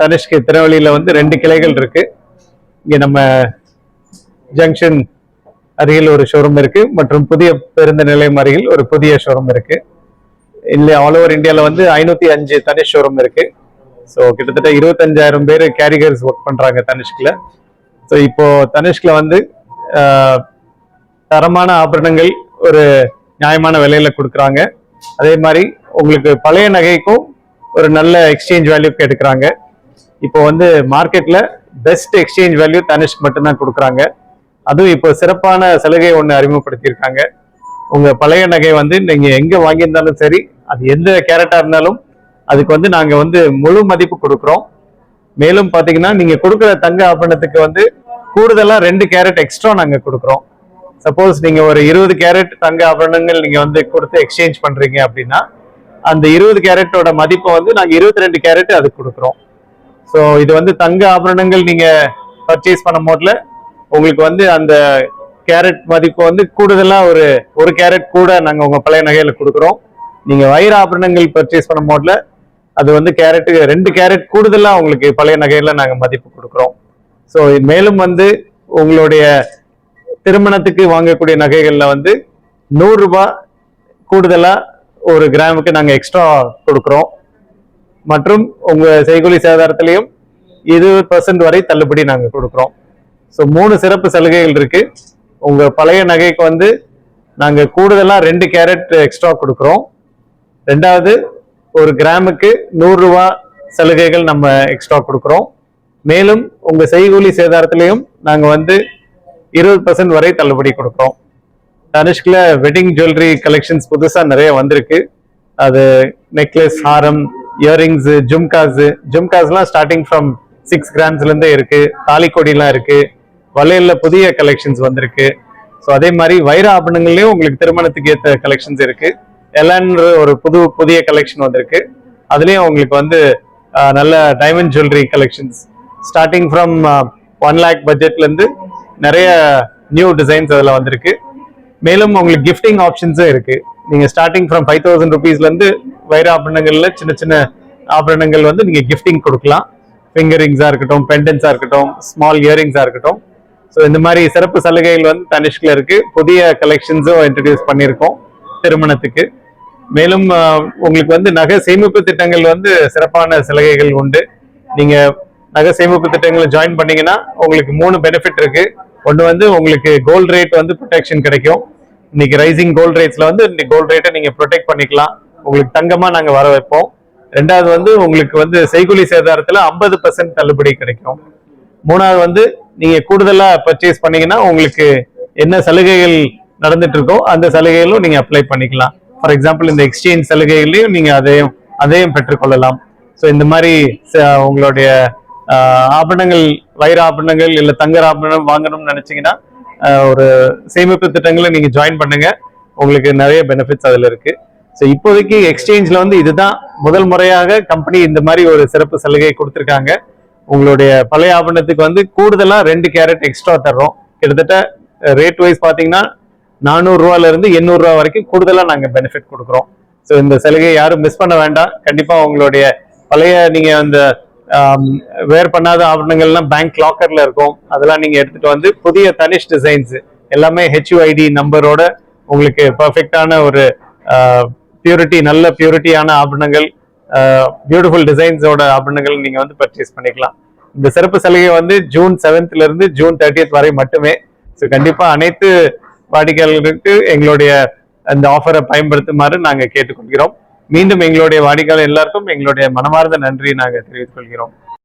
தனுஷ்கு திருநெல்வேலியில வந்து ரெண்டு கிளைகள் இருக்கு. இங்கே நம்ம ஜங்ஷன் அருகில் ஒரு ஷோரூம் இருக்கு மற்றும் புதிய பேருந்து நிலையம் அருகில் ஒரு புதிய ஷோரூம் இருக்கு. இல்லை ஆல் ஓவர் இந்தியாவில் வந்து ஐநூற்றி அஞ்சு தனிஷ் ஷோரூம் இருக்கு. ஸோ கிட்டத்தட்ட இருபத்தஞ்சாயிரம் பேர் கேரிகர்ஸ் ஒர்க் பண்ணுறாங்க தனிஷ்கில். ஸோ இப்போ தனிஷ்கில் வந்து தரமான ஆபரணங்கள் ஒரு நியாயமான விலையில கொடுக்குறாங்க. அதே மாதிரி உங்களுக்கு பழைய நகைக்கும் ஒரு நல்ல எக்ஸ்சேஞ்ச் வேல்யூக்கு எடுக்கிறாங்க. இப்போ வந்து மார்க்கெட்ல பெஸ்ட் எக்ஸ்சேஞ்ச் வேல்யூ தனிஷ்க் மட்டும்தான் கொடுக்குறாங்க. அதுவும் இப்போ சிறப்பான சலுகை ஒன்று அறிமுகப்படுத்தியிருக்காங்க. உங்க பழைய நகை வந்து நீங்க எங்க வாங்கியிருந்தாலும் சரி அது எந்த கேரட்டா இருந்தாலும் அதுக்கு வந்து நாங்க வந்து முழு மதிப்பு கொடுக்குறோம். மேலும் பாத்தீங்கன்னா நீங்க கொடுக்குற தங்க ஆபரணத்துக்கு வந்து கூடுதலா ரெண்டு கேரட் எக்ஸ்ட்ரா நாங்க கொடுக்குறோம். சப்போஸ் நீங்க ஒரு இருபது கேரட் தங்க ஆபரணங்கள் நீங்க வந்து கொடுத்து எக்ஸ்சேஞ்ச் பண்றீங்க அப்படின்னா அந்த இருபது கேரட்டோட மதிப்பை வந்து நாங்க இருபத்தி ரெண்டு கேரட் அதுக்கு கொடுக்குறோம். ஸோ இது வந்து தங்க ஆபரணங்கள் நீங்க பர்ச்சேஸ் பண்ணும் போதுல உங்களுக்கு வந்து அந்த கேரட் மதிப்பு வந்து கூடுதலாக ஒரு ஒரு கேரட் கூட நாங்கள் உங்கள் பழைய நகையில் கொடுக்குறோம். நீங்கள் வைர ஆபரணங்கள் பர்ச்சேஸ் பண்ணும் போதுல அது வந்து கேரட்டுக்கு ரெண்டு கேரட் கூடுதலாக உங்களுக்கு பழைய நகையில் நாங்கள் மதிப்பு கொடுக்குறோம். ஸோ மேலும் வந்து உங்களுடைய திருமணத்துக்கு வாங்கக்கூடிய நகைகளில் வந்து நூறுரூபா கூடுதலாக ஒரு கிராமுக்கு நாங்கள் எக்ஸ்ட்ரா கொடுக்குறோம். மற்றும் உங்க செய்கூலி சேதாரத்திலையும் இருபது பர்சன்ட் வரை தள்ளுபடி நாங்க கொடுக்குறோம். ஸோ மூணு சிறப்பு சலுகைகள் இருக்கு. உங்க பழைய நகைக்கு வந்து நாங்க கூடுதலா ரெண்டு கேரட் எக்ஸ்ட்ரா கொடுக்குறோம். ரெண்டாவது ஒரு கிராமுக்கு நூறு ரூபா சலுகைகள் நம்ம எக்ஸ்ட்ரா கொடுக்குறோம். மேலும் உங்க செய்கூலி சேதாரத்திலையும் நாங்க வந்து இருபது பர்சன்ட் வரை தள்ளுபடி கொடுக்குறோம். தனுஷ்கில் வெட்டிங் ஜுவல்லரி கலெக்ஷன்ஸ் புதுசா நிறைய வந்திருக்கு. அது நெக்லஸ் ஹாரம் இயரிங்ஸ் ஜும்காஸ் ஜும்காஸ்லாம் ஸ்டார்டிங் ஃப்ரம் சிக்ஸ் கிராம்ஸ்ல இருந்தே இருக்கு. தாலிக்கொடிலாம் இருக்கு. வளையல்ல புதிய கலெக்ஷன்ஸ் வந்திருக்கு. ஸோ அதே மாதிரி வைர ஆபரணங்கள்லயும் உங்களுக்கு திருமணத்துக்கு ஏற்ற கலெக்ஷன்ஸ் இருக்கு. எல்லான்ற ஒரு புது புதிய கலெக்ஷன் வந்திருக்கு. அதுலயும் உங்களுக்கு வந்து நல்ல diamond jewellery collections starting from one lakh பட்ஜெட்ல இருந்து நிறைய நியூ டிசைன்ஸ் அதில் வந்திருக்கு. மேலும் உங்களுக்கு கிஃப்டிங் ஆப்ஷன்ஸும் இருக்கு. நீங்க ஸ்டார்டிங் ஃப்ரம் ஃபைவ் தௌசண்ட் ருபீஸ்ல இருந்து வைர ஆபரணங்களில் சின்ன சின்ன ஆபரணங்கள் வந்து நீங்கள் கிஃப்டிங் கொடுக்கலாம். ஃபிங்கரிங்ஸாக இருக்கட்டும் பெண்டன்ஸாக இருக்கட்டும் ஸ்மால் இயரிங்ஸாக இருக்கட்டும். ஸோ இந்த மாதிரி சிறப்பு சலுகைகள் வந்து தனிஷ்கில் இருக்குது புதிய கலெக்ஷன்ஸும் இன்ட்ரடியூஸ் பண்ணியிருக்கோம் திருமணத்துக்கு. மேலும் உங்களுக்கு வந்து நகை சேமிப்பு திட்டங்கள் வந்து சிறப்பான சலுகைகள் உண்டு. நீங்க நகை சேமிப்பு திட்டங்களை ஜாயின் பண்ணீங்கன்னா உங்களுக்கு மூணு பெனிஃபிட் இருக்கு. ஒன்று வந்து உங்களுக்கு கோல்ட் ரேட் வந்து ப்ரொடெக்ஷன் கிடைக்கும். இன்னைக்கு ரைசிங் கோல்ட் ரேட்ஸ்ல வந்து இந்த கோல்ட் ரேட்டை நீங்க ப்ரொடெக்ட் பண்ணிக்கலாம். உங்களுக்கு தங்கமா நாங்க வர வைப்போம். ரெண்டாவது வந்து உங்களுக்கு வந்து செய்கூலி சேதாரத்துல ஐம்பது பர்சன்ட் தள்ளுபடி கிடைக்கும். மூணாவது வந்து நீங்க கூடுதலா பர்ச்சேஸ் பண்ணீங்கன்னா உங்களுக்கு என்ன சலுகைகள் நடந்துட்டு இருக்கோ அந்த சலுகைகளும் நீங்க அப்ளை பண்ணிக்கலாம். ஃபார் எக்ஸாம்பிள் இந்த எக்ஸ்சேஞ்ச் சலுகைகளையும் நீங்க அதையும் அதையும் பெற்றுக்கொள்ளலாம். ஸோ இந்த மாதிரி ச- உங்களுடைய ஆபரணங்கள் வைர ஆபரணங்கள் இல்லை தங்க ஆபரணம் வாங்கணும்னு நினைச்சீங்கன்னா ஒரு சேமிப்பு திட்டங்களை நீங்க ஜாயின் பண்ணுங்க. உங்களுக்கு நிறைய பெனிஃபிட்ஸ் அதுல இருக்கு. ஸோ இப்போதைக்கு எக்ஸ்சேஞ்சில் வந்து இதுதான் முதல் முறையாக கம்பெனி இந்த மாதிரி ஒரு சிறப்பு சலுகை கொடுத்துருக்காங்க. உங்களுடைய பழைய ஆபரணத்துக்கு வந்து கூடுதலாக ரெண்டு கேரட் எக்ஸ்ட்ரா தர்றோம். கிட்டத்தட்ட ரேட் வைஸ் பார்த்தீங்கன்னா நானூறுரூவாலேருந்து எண்ணூறுரூவா இருந்து வரைக்கும் கூடுதலாக நாங்கள் பெனிஃபிட் கொடுக்குறோம். ஸோ இந்த சலுகையை யாரும் மிஸ் பண்ண வேண்டாம். கண்டிப்பாக உங்களுடைய பழைய நீங்கள் அந்த வேர் பண்ணாத ஆபரணங்கள்லாம் பேங்க் லாக்கரில் இருக்கும். அதெல்லாம் நீங்கள் எடுத்துகிட்டு வந்து புதிய தனிஷ் டிசைன்ஸ் எல்லாமே ஹெச்யூஐடி நம்பரோட உங்களுக்கு பர்ஃபெக்டான ஒரு பியூரிட்டி நல்ல பியூரிட்டியான ஆபரணங்கள் பியூட்டிஃபுல் டிசைன்ஸோட ஆபரணங்கள் நீங்க வந்து பர்ச்சேஸ் பண்ணிக்கலாம். இந்த சிறப்பு சலுகை வந்து ஜூன் செவன்த்ல இருந்து ஜூன் தேர்ட்டியத் வரை மட்டுமே. ஸோ கண்டிப்பா அனைத்து வாடிக்கையாளர்களுக்கு எங்களுடைய அந்த ஆஃபரை பயன்படுத்துமாறு நாங்க கேட்டுக்கொள்கிறோம். மீண்டும் எங்களுடைய வாடிக்கையாளர் எல்லாருக்கும் எங்களுடைய மனமார்ந்த நன்றியை நாங்க தெரிவித்துக் கொள்கிறோம்.